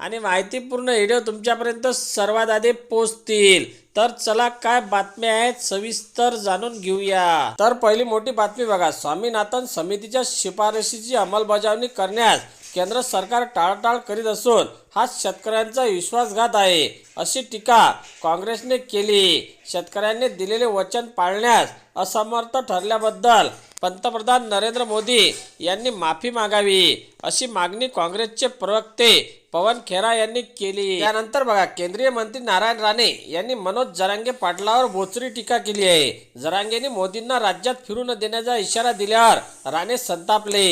आणि माहितीपूर्ण व्हिडिओ तुमच्यापर्यंत सर्वात आधी पोहोचतील. तर चला काय बातम्या आहेत सविस्तर जाणून घेऊया. तर पहिली मोठी बातमी बघा. स्वामीनाथन समितीच्या शिफारशीची अंमलबजावणी करण्यास केंद्र सरकार टाळटाळ करीत असून हा शेतकऱ्यांचा विश्वासघात आहे अशी टीका काँग्रेसने केली. शेतकऱ्यांनी दिलेले वचन पाळण्यास असमर्थ ठरल्याबद्दल पंतप्रधान नरेंद्र मोदी यांनी माफी मागावी अशी मागणी काँग्रेसचे प्रवक्ते पवन खेरा यांनी केली. त्यानंतर बघा केंद्रीय मंत्री नारायण राणे यांनी मनोज जरांगे पाटलावर बोचरी टीका केली आहे. जरांगेने मोदींना राज्यात फिरू न देण्याचा इशारा दिल्यावर राणे संतापले.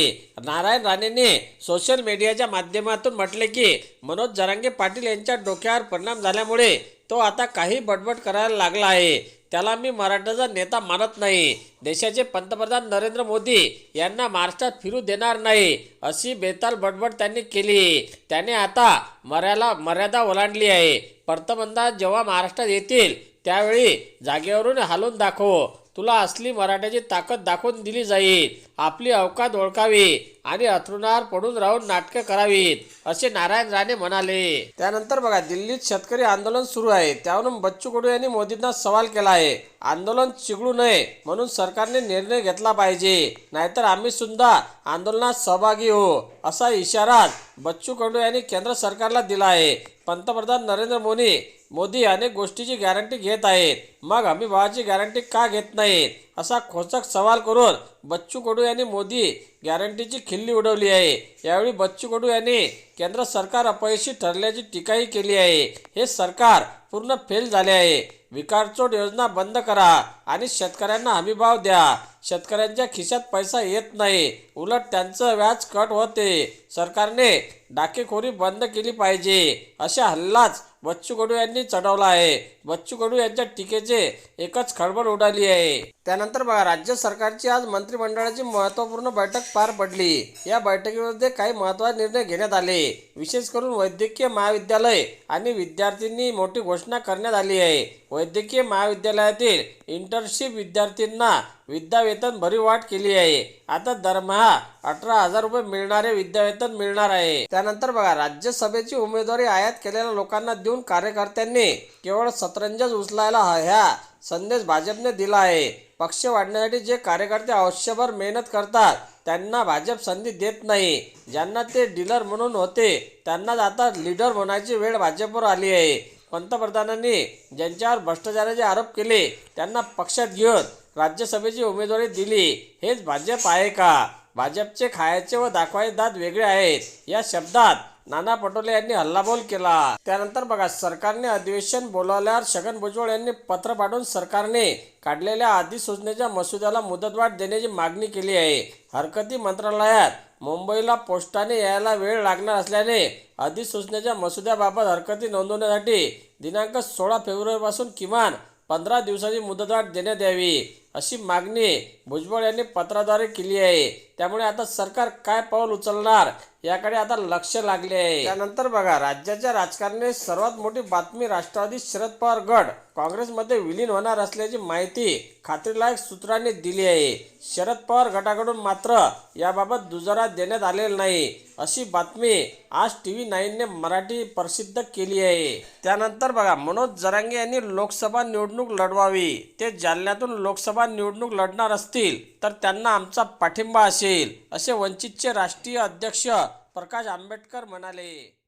नारायण राणेने सोशल मीडियाच्या माध्यमातून म्हटले की मनोज जरांगे पाटील यांच्या डोक्यावर परिणाम झाल्यामुळे तो आता काही बडबड करायला लागला आहे. त्याला मी मराठाचा नेता मानत नाही. देशाचे पंतप्रधान नरेंद्र मोदी यांना महाराष्ट्रात फिरू देणार नाही अशी बेताल बडबड त्यांनी केली. त्याने आता मर्याला मर्यादा ओलांडली आहे. पंतप्रधान जेव्हा महाराष्ट्रात येतील त्यावेळी जागेवरून हालून दाखव. तुला असली मराठ्याची ताकद दाखवून दिली जाईल. आपली अवकात ओळखावी आणि अथरुणार पडून राहून नाटकं करावीत असे नारायण राणे म्हणाले. त्यानंतर बघा दिल्लीत शेतकरी आंदोलन सुरू आहे. त्यावरून बच्चू कडू यांनी मोदींना सवाल केला आहे. आंदोलन चिघळू नये म्हणून सरकारने निर्णय घेतला पाहिजे. नाहीतर आम्ही सुद्धा आंदोलनात सहभागी हो असा इशारा बच्चू कडू यांनी केंद्र सरकारला दिला आहे. पंतप्रधान नरेंद्र मोदी मोदी अनेक गोष्टीची गॅरंटी घेत आहेत. मग हमी भावाची गॅरंटी का घेत नाहीत? असा खोचक सवाल करून बच्चू कडू यांनी मोदी गॅरंटीची खिल्ली उडवली आहे. यावेळी बच्चू कडू यांनी केंद्र सरकार अपयशी ठरल्याची टीकाही केली आहे. हे सरकार पूर्ण फेल झाले आहे. विकारचोड योजना बंद करा आणि शेतकऱ्यांना हमीभाव द्या. शेतकऱ्यांच्या खिशात पैसा येत नाही. उलट त्यांचं व्याज कट होते. सरकारने डाकेखोरी बंद केली पाहिजे. अशा हल्लाच बच्चू कडू यांनी चढवला आहे. बच्चू कडू यांच्या टीकेचे एकच खळबळ उडाली आहे. त्यानंतर बघा राज्य सरकारची आज मंत्रिमंडळाची महत्त्वपूर्ण बैठक पार पडली. या बैठकीमध्ये काही महत्त्वाचे निर्णय घेण्यात आले. विशेष करून वैद्यकीय महाविद्यालय आणि विद्यार्थ्यांनी मोठी घोषणा करण्यात आली आहे. वैद्यकीय महाविद्यालयातील इंटर्नशिप विद्यार्थ्यांना विद्यावेतन भरी वाट केली आहे. आता दरमहा अठरा हजार रुपये मिळणारे विद्यावेतन मिळणार आहे. त्यानंतर बघा राज्यसभेची उमेदवारी आयात केलेल्या लोकांना देऊन कार्यकर्त्यांनी केवळ सतरंजच उचलायला ह्या संदेश भाजपने दिला आहे. पक्ष वाढण्यासाठी जे कार्यकर्ते आयुष्यभर मेहनत करतात त्यांना भाजप संधी देत नाही. ज्यांना ते डीलर म्हणून होते त्यांनाच आता लीडर होण्याची वेळ भाजपवर आली आहे. पंतप्रधानांनी ज्यांच्यावर भ्रष्टाचाराचे आरोप केले त्यांना पक्षात घेऊन राज्यसभेची उमेदवारी दिली. हेच भाजप आहे का? भाजपचे खायचे व दाखवायचे दात वेगळे आहेत. या शब्दात नाना पटोले यांनी हल्लाबोल केला. त्यानंतर बघा सरकारने अधिवेशन बोलावल्यावर छगन भुजबळ यांनी पत्र पाठवून सरकारने काढलेल्या अधिसूचनेच्या मसुद्याला मुदतवाढ देण्याची मागणी केली आहे. हरकती मंत्रालयात मुंबईला पोस्टाने यायला वेळ लागणार असल्याने अधिसूचनेच्या मसुद्याबाबत हरकती नोंदवण्यासाठी दिनांक सोळा फेब्रुवारीपासून किमान पंधरा दिवसाची मुदतवाढ देण्यात यावी. अशी मागणी भुजबळ यांनी पत्राद्वारे केली आहे. त्यामुळे आता सरकार काय पाऊल उचलणार याकडे आता लक्ष लागले आहे. त्यानंतर बघा राज्याच्या राजकारणाने सर्वात मोठी बातमी राष्ट्रवादी शरद पवार गट. काँग्रेसमध्ये विलीन होणार असल्याची माहिती खात्रीलायक सूत्रांनी दिली आहे. शरद पवार गटाकडून मात्र याबाबत दुजारा देण्यात आलेला नाही अशी बातमी आज टी व्ही नाईनने मराठी प्रसिद्ध केली आहे. त्यानंतर बघा मनोज जरांगे यांनी लोकसभा निवडणूक लढवावी. ते जालन्यातून लोकसभा निवडणूक लढणार असतील तर त्यांना आमचा पाठिंबा असेल असे वंचितचे राष्ट्रीय अध्यक्ष प्रकाश आंबेडकर म्हणाले.